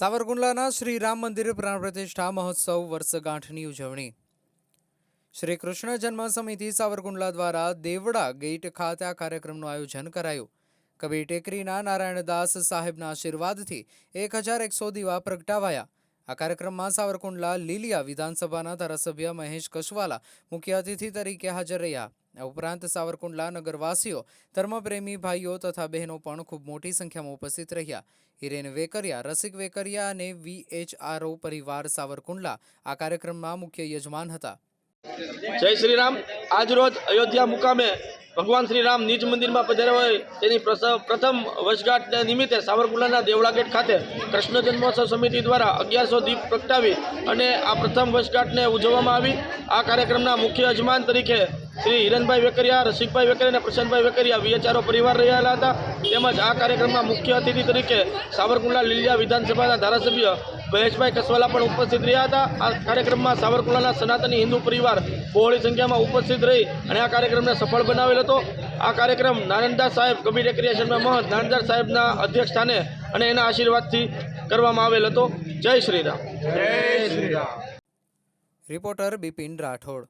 સાવરકુંડલાના શ્રી રામ મંદિર પ્રાણ પ્રતિષ્ઠા મહોત્સવ વર્ષગાંઠની ઉજવણી. શ્રી કૃષ્ણ જન્મ સમિતિ સાવરકુંડલા દ્વારા દેવડા ગેટ ખાતે આ કાર્યક્રમનું આયોજન કરાયું. કબીર ટેકરીના નારાયણદાસ સાહેબના આશીર્વાદથી એક હજાર એકસો દીવા પ્રગટાવાયા. આ કાર્યક્રમમાં સાવરકુંડલા લીલિયા વિધાનસભાના ધારાસભ્ય મહેશ કશવાલા મુખ્ય અતિથિ તરીકે હાજર રહ્યા. ઉપરાંત સાવરકુંડલા નગરવાસીઓ, ધર્મપ્રેમી ભાઈઓ તથા બહેનો પણ ખૂબ મોટી સંખ્યામાં ઉપસ્થિત રહ્યા. હિરેન વેકરિયા, રસિક વેકરિયા અને વીએચઆરઓ પરિવાર સાવરકુંડલા આ કાર્યક્રમમાં મુખ્ય યજમાન હતા. જય શ્રી રામ આજરોજ અયોધ્યા મુકામે ભગવાન શ્રી રામ નિજ મંદિરમાં પધાર્યા હોય તેની પ્રથમ વર્ષગાંઠ નિમિત્તે સાવરકુંડલાના દેવળા ખાતે કૃષ્ણ જન્મોત્સવ સમિતિ દ્વારા અગિયારસો દીપ પ્રગટાવી અને આ પ્રથમ વર્ષગાંઠને ઉજવવામાં આવી. આ કાર્યક્રમના મુખ્ય યજમાન તરીકે શ્રી હિરનભાઈ વેકરિયા રસિકભાઈ વેકરિયા અને પ્રશાંતભાઈ વેકરિયા વીએચઆરઓ પરિવાર રહેલા હતા. તેમજ આ કાર્યક્રમમાં મુખ્ય અતિથિ તરીકે સાવરકુંડલા લીલિયા વિધાનસભાના ધારાસભ્ય મહેશભાઈ કસવાલા પણ ઉપસ્થિત રહ્યા હતા. આ કાર્યક્રમમાં સાવરકુંડલાના સનાતની હિન્દુ પરિવાર બહોળી સંખ્યામાં ઉપસ્થિત રહી અને આ કાર્યક્રમને સફળ બનાવેલ હતો. આ કાર્યક્રમ નારાયણદાસ સાહેબ કબીર રેક્રિએશનના મહંત નારાયણદાસ સાહેબના અધ્યક્ષ સ્થાને અને એના આશીર્વાદથી કરવામાં આવેલ હતો. જય શ્રી રામ. રિપોર્ટર બિપિન રાઠોડ.